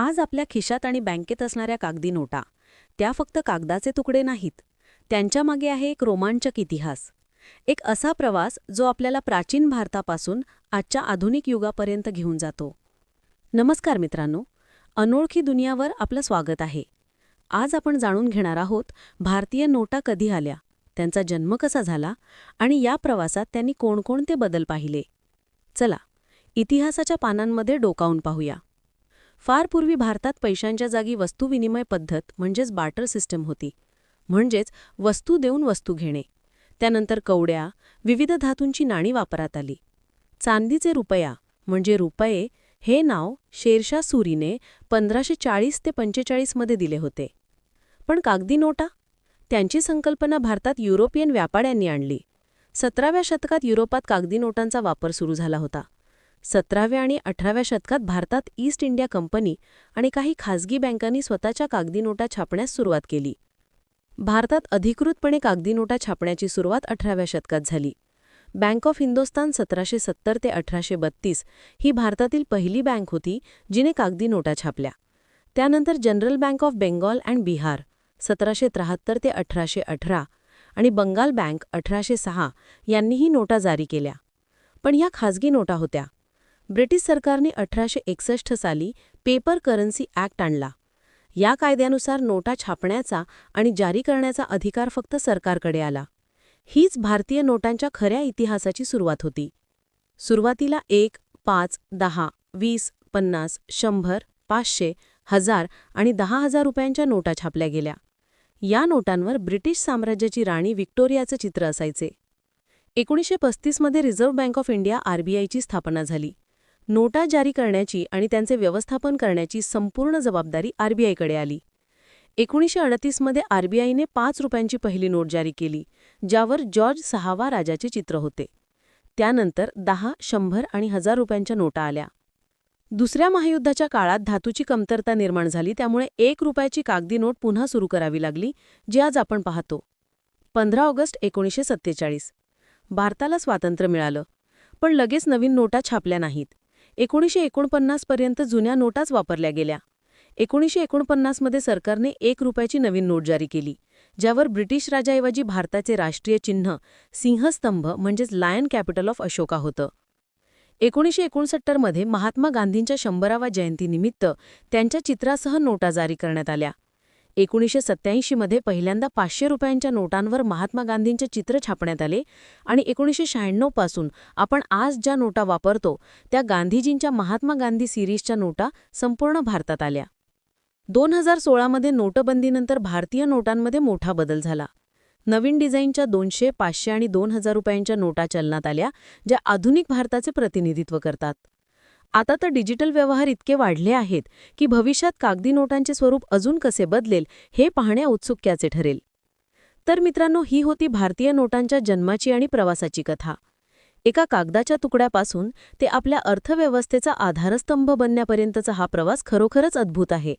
आज आपल्या खिशात आणि बँकेत असणाऱ्या कागदी नोटा. त्या फक्त कागदाचे तुकडे नाहीत. त्यांच्या मागे आहे एक रोमांचक इतिहास. एक असा प्रवास जो आपल्याला प्राचीन भारतापासून आजच्या आधुनिक युगापर्यंत घेऊन जातो. नमस्कार मित्रांनो. अनोळखी दुनियावर आपलं स्वागत आहे. आज आपण जाणून घेणार आहोत भारतीय नोटा कधी आल्या त्यांचा जन्म कसा झाला आणि या प्रवासात त्यांनी कोणकोणते बदल पाहिले. चला इतिहासाच्या पानांमध्ये डोकावून पाहूया. फार पूर्वी भारतात पैशांच्या जागी वस्तुविनिमय पद्धत म्हणजेच बार्टर सिस्टम होती. म्हणजेच वस्तू देऊन वस्तू घेणे. त्यानंतर कवड्या विविध धातूंची नाणी वापरात आली. चांदीचे रुपया म्हणजे रुपये हे नाव शेरशाह सुरीने पंधराशे चाळीस ते पंचेचाळीसमध्ये दिले होते. पण कागदी नोटा? त्यांची संकल्पना भारतात युरोपियन व्यापाऱ्यांनी आणली. सतराव्या शतकात युरोपात कागदी नोटांचा वापर सुरू झाला होता. सतराव्या आणि अठराव्या शतकात भारतात ईस्ट इंडिया कंपनी आणि काही खासगी बँकांनी स्वतःच्या कागदी नोटा छापण्यास सुरुवात केली. भारतात अधिकृतपणे कागदी नोटा छापण्याची सुरुवात अठराव्या शतकात झाली. बँक ऑफ हिंदुस्तान सतराशे सत्तर ते अठराशे बत्तीस ही भारतातील पहिली बँक होती जिने कागदी नोटा छापल्या. त्यानंतर general bank of Bengal and Bihar सतराशे त्र्याहत्तर ते अठराशे अठरा आणि बंगाल बँक अठराशे सहा यांनीही नोटा जारी केल्या. पण ह्या खाजगी नोटा होत्या. ब्रिटिश सरकारने अठराशे एकसष्ट साली पेपर करन्सी ॲक्ट आणला. या कायद्यानुसार नोटा छापण्याचा आणि जारी करण्याचा अधिकार फक्त सरकारकडे आला. हीच भारतीय नोटांच्या खऱ्या इतिहासाची सुरुवात होती. सुरुवातीला एक पाच दहा वीस पन्नास शंभर पाचशे हजार आणि दहा हजार रुपयांच्या नोटा छापल्या गेल्या. या नोटांवर ब्रिटिश साम्राज्याची राणी व्हिक्टोरियाचं चित्र असायचे. एकोणीसशे पस्तीसमध्ये रिझर्व्ह बँक ऑफ इंडिया आरबीआयची स्थापना झाली. नोटा जारी करण्याची आणि त्यांचे व्यवस्थापन करण्याची संपूर्ण जबाबदारी आरबीआयकडे आली. एकोणीसशे अडतीसमध्ये आरबीआयने पाच रुपयांची पहिली नोट जारी केली ज्यावर जॉर्ज सहावा राजाचे चित्र होते. त्यानंतर दहा शंभर आणि हजार रुपयांच्या नोटा आल्या. दुसऱ्या महायुद्धाच्या काळात धातूची कमतरता निर्माण झाली त्यामुळे एक रुपयाची कागदी नोट पुन्हा सुरू करावी लागली जी आज आपण पाहतो. पंधरा ऑगस्ट एकोणीसशे सत्तेचाळीस. भारताला स्वातंत्र्य मिळालं. पण लगेच नवीन नोटा छापल्या नाहीत. एकोणीसशे एकोणपन्नासपर्यंत जुन्या नोटाच वापरल्या गेल्या. एकोणीसशे एकोणपन्नासमध्ये सरकारने एक रुपयाची नवीन नोट जारी केली ज्यावर ब्रिटिश राजाऐवजी भारताचे राष्ट्रीय चिन्ह सिंहस्तंभ म्हणजेच लायन कॅपिटल ऑफ अशोका होतं. एकोणीसशे एकोणसत्तरमध्ये महात्मा गांधींच्या शंभराव्या जयंतीनिमित्त त्यांच्या चित्रासह नोटा जारी करण्यात आल्या. एकोणीसशे सत्याऐंशीमध्ये पहिल्यांदा पाचशे रुपयांच्या नोटांवर महात्मा गांधींचे चित्र छापण्यात आले आणि एकोणीसशे शहाण्णवपासून आपण आज ज्या नोटा वापरतो त्या गांधीजींच्या महात्मा गांधी सिरीजच्या नोटा संपूर्ण भारतात आल्या. दोन हजार सोळामध्ये नोटबंदीनंतर भारतीय नोटांमध्ये मोठा बदल झाला. नवीन डिझाईनच्या दोनशे पाचशे आणि दोन हजार रुपयांच्या नोटा चलनात आल्या ज्या आधुनिक भारताचे प्रतिनिधित्व करतात. आता तर डिजिटल व्यवहार इतके वाढले आहेत की भविष्यात कागदी नोटांचे स्वरूप अजून कसे बदलेल हे पाहण्या उत्सुक्याचे ठरेल. तर मित्रांनो ही होती भारतीय नोटांच्या जन्माची आणि प्रवासाची कथा. एका कागदाच्या तुकड्यापासून ते आपल्या अर्थव्यवस्थेचा आधारस्तंभ बनण्यापर्यंतचा हा प्रवास खरोखरच अद्भुत आहे.